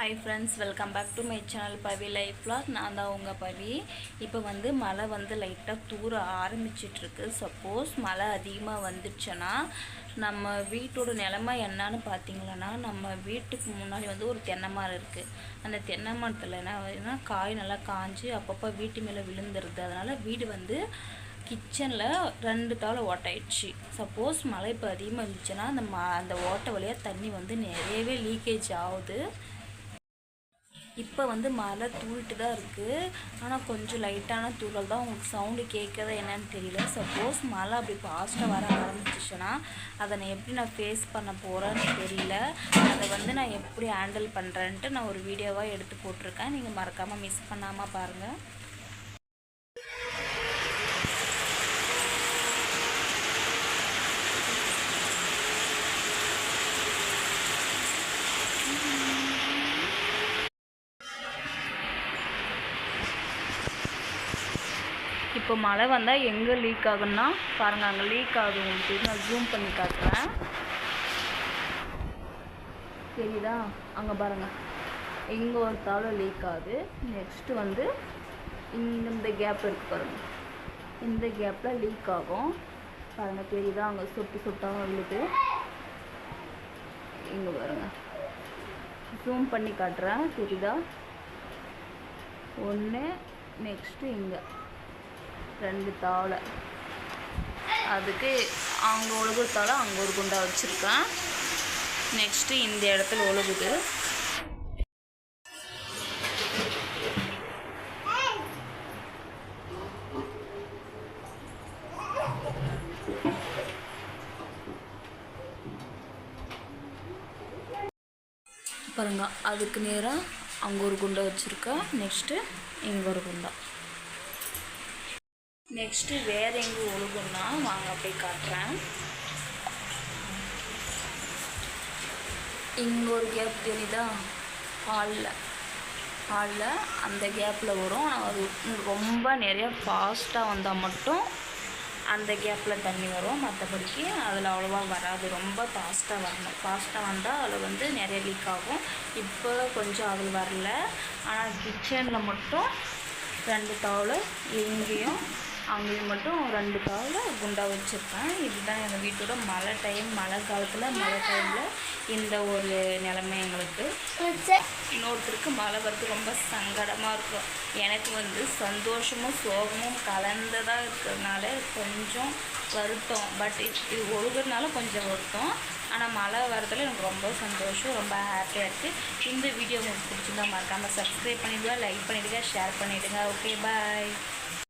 Hi friends welcome back to my channel Pavi life vlog. நான் தான் உங்கள் பவி. இப்போ வந்து மழை வந்து லைட்டாக தூர ஆரம்பிச்சிட்ருக்கு சப்போஸ் மழை அதிகமாக வந்துடுச்சுன்னா நம்ம வீட்டோட நிலமை என்னன்னு பார்த்தீங்கன்னா நம்ம வீட்டுக்கு முன்னாடி வந்து ஒரு தென்னை மரம் இருக்குது அந்த தென்னை மரத்தில் என்ன ஆகுதுன்னா காய் நல்லா காஞ்சு அப்பப்போ வீட்டு மேலே விழுந்துருது. அதனால் வீடு வந்து கிச்சனில் ரெண்டு தாளை ஓட்டாயிடுச்சு. சப்போஸ் மழை இப்போ அதிகமாக இருந்துச்சுன்னா அந்த ம அந்த ஓட்டை வழியாக தண்ணி வந்து நிறையவே லீக்கேஜ் ஆகுது. இப்போ வந்து மழை தூரிட்டு தான் இருக்குது ஆனால் கொஞ்சம் லைட்டான தூரல் தான் உங்களுக்கு சவுண்டு கேட்குறது என்னன்னு தெரியல. சப்போஸ் மழை அப்படி ஃபாஸ்ட்டாக வர ஆரம்பிச்சிச்சுன்னா அதை நான் எப்படி நான் ஃபேஸ் பண்ண போகிறேன்னு தெரியல. அதை வந்து நான் எப்படி ஹேண்டில் பண்ணுறேன்ட்டு நான் ஒரு வீடியோவாக எடுத்து போட்டிருக்கேன். நீங்கள் மறக்காமல் மிஸ் பண்ணாமல் பாருங்கள் இப்போ மழை வந்தால் எங்கே லீக் ஆகும்னா பாருங்கள் அங்கே லீக் ஆகுது உங்களுக்கு நான் ஜூம் பண்ணி காட்டுறேன். தெரியுதா? அங்கே பாருங்கள் இங்கே ஒரு தாளை லீக் ஆகுது. நெக்ஸ்ட்டு வந்து இந்த கேப் இருக்கு பாருங்கள் இந்த கேப்பில் லீக் ஆகும். பாருங்கள் தெரியுதா? அங்கே சொட்டு சொட்டாக விழுது இங்கே பாருங்கள் ஜூம் பண்ணி காட்டுறேன். தெரியுதா? ஒன்று நெக்ஸ்ட்டு இங்கே. ரெண்டு தாவலை அதுக்கு அங்கே ஒழுகு தாளை அங்கே ஒரு குண்டா வச்சுருக்கேன். நெக்ஸ்ட்டு இந்த இடத்துல ஒழுகுது. பாருங்க அதுக்கு நேராக அங்கே ஒரு குண்டை வச்சுருக்கேன். நெக்ஸ்ட்டு இங்கே ஒரு குண்டா. நெக்ஸ்ட்டு வேறு எங்கே ஒழுகுன்னா வாங்க போய் காட்டுறேன். இங்கே ஒரு கேப் தெரியுதா? ஹாலில் ஹாலில் அந்த கேப்பில் வரும். அது ரொம்ப நிறைய ஃபாஸ்ட்டாக வந்தால் மட்டும் அந்த கேப்பில் தண்ணி வரும். மற்றபடிக்கு அதில் அவ்வளோவா வராது. ரொம்ப ஃபாஸ்ட்டாக வரணும். ஃபாஸ்ட்டாக வந்தால் அதில் வந்து நிறைய லீக் ஆகும். இப்போ கொஞ்சம் அதில் வரல. ஆனால் கிச்சனில் மட்டும் ரெண்டு தவளை எங்கேயும் அங்கேயும் மட்டும் ரெண்டு தவளை குண்டா வச்சுருப்பேன். இதுதான் எங்கள் வீட்டோட மழை டைம் மழை காலத்தில் மழை டைமில் இந்த ஒரு நிலைமை எங்களுக்கு. இன்னொருத்தருக்கு மழை வரது ரொம்ப சங்கடமாக இருக்கும். எனக்கு வந்து சந்தோஷமும் சோகமும் கலந்ததாக இருக்கிறதுனால கொஞ்சம் வருத்தம். பட் இது ஒழுகுறதுனால கொஞ்சம் வருத்தம். ஆனால் மழை வரதுல எனக்கு ரொம்ப சந்தோஷம் ரொம்ப ஹாப்பியாக இருக்குது இந்த வீடியோ உங்களுக்கு பிடிச்சிருந்தா மறக்காமல் சப்ஸ்கிரைப் பண்ணிவிடுங்க லைக் பண்ணிவிடுங்க ஷேர் பண்ணிவிடுங்க ஓகே பாய்